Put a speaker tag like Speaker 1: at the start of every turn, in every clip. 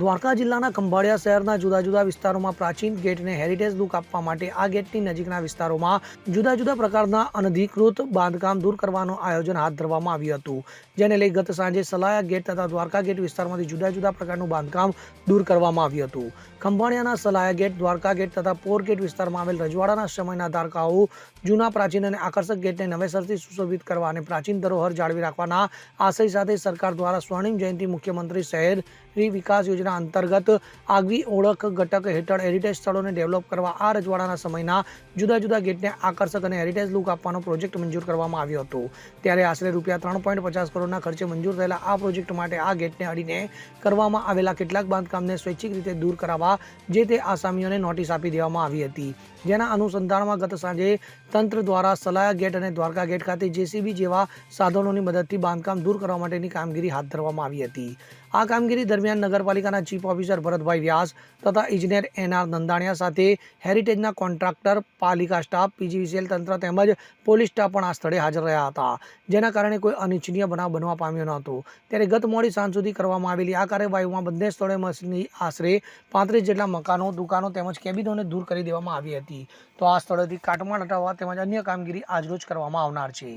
Speaker 1: દ્વારકા જિલ્લાના ખંભાળિયા શહેરના જુદા જુદા વિસ્તારોમાં પ્રાચીન ગેટને હેરિટેજ લુક આપવા માટે આ ગેટની નજીકના વિસ્તારોમાં જુદા જુદા પ્રકારના અનધિકૃત બાંધકામ દૂર કરવાનું આયોજન હાથ ધરવામાં આવ્યું હતું, જેને લઈ ગત સાંજે સલાયા ગેટ તથા દ્વારકા ગેટ વિસ્તારમાંથી જુદા જુદા પ્રકારનું બાંધકામ દૂર કરવામાં આવ્યું હતું. ખંભાળિયાના સલાયા ગેટ, દ્વારકા ગેટ તથા પોર ગેટ વિસ્તારમાં આવેલ રજવાડાના સમયના ધારકાઓ જૂના, પ્રાચીન અને આકર્ષક ગેટને નવેસરથી સુશોભિત કરવા અને પ્રાચીન ધરોહર જાળવી રાખવાના આશય સાથે સરકાર દ્વારા સ્વર્ણિમ જયંતિ મુખ્યમંત્રી શહેરી વિકાસ યોજના અંતર્ગત આગવી ઓળખ ઘટક હેઠળ હેરિટેજ સ્થળોને ડેવલપ કરવા આ રજવાડાના સમયના જુદા જુદા ગેટને આકર્ષક અને હેરિટેજ લુક આપવાનો પ્રોજેક્ટ મંજૂર કરવામાં આવ્યો હતો. ત્યારે આશરે રૂપિયા ત્રણ પોઈન્ટ પચાસ કરોડના ખર્ચે મંજૂર થયેલા આ પ્રોજેક્ટ માટે આ ગેટને અડીને કરવામાં આવેલા કેટલાક બાંધકામને સ્વૈચ્છિક રીતે દૂર કરાવવા જે તે આસામીઓને નોટિસ આપી દેવામાં આવી હતી. જેના અનુસંધાનમાં ગત સાંજે તંત્ર દ્વારા સલાયા ગેટ અને દ્વારકા ગેટ ખાતે જેસીબી જેવા સાધનોની મદદથી બાંધકામ દૂર કરવા માટેની કામગીરી હાથ ધરવામાં આવી હતી. આ કામગીરી દરમિયાન નગરપાલિકાના ચીફ ઓફિસર ભરતભાઈ વ્યાસ તથા ઇજનેર એન આર નંદાણીયા સાથે હેરિટેજના કોન્ટ્રાક્ટર, પાલિકા સ્ટાફ, પીજીવીસીએલ તંત્ર તેમજ પોલીસ સ્ટાફ પણ આ સ્થળે હાજર રહ્યા હતા. જેના કારણે કોઈ અનિચ્છનીય બનાવ બનવા પામ્યો ન હતો. ત્યારે ગત મોડી સાંજ સુધી કરવામાં આવેલી આ કાર્યવાહીમાં બંને સ્થળે મશીનની આશરે પાંત્રીસ જેટલા મકાનો, દુકાનો તેમજ કેબિનોને દૂર કરી દેવામાં આવી હતી. તો આ સ્થળેથી કાટમાળ હટાવવા તેમજ અન્ય કામગીરી આજરોજ કરવામાં આવનાર છે.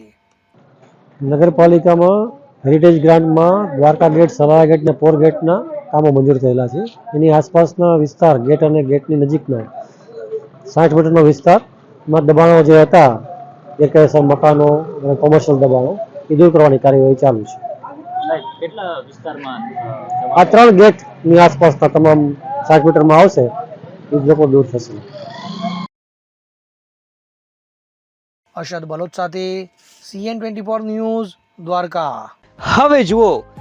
Speaker 2: નગરપાલિકામાં હેરિટેજ ગ્રાન્ટમાં દ્વારકા ગેટ, સવારા ગેટ ને પોર ગેટના કામો મંજૂર થયેલા છે. એની આસપાસના વિસ્તાર ગેટ અને ગેટની નજીકના સાઠ મીટરનો વિસ્તારમાં દબાણો જે હતા ગેરકાયદેસર મકાનો અને કોમર્શિયલ દબાણો એ દૂર કરવાની કાર્યવાહી ચાલુ છે.
Speaker 3: સાહેબ કેટલા વિસ્તારમાં
Speaker 2: આ ત્રણ ગેટની આસપાસના તમામ સાઠ મીટરમાં આવશે એ લોકો દૂર થશે.
Speaker 1: અરશદ બલોચ સાથે CN twenty four news Dwarka.
Speaker 4: હવે જુઓ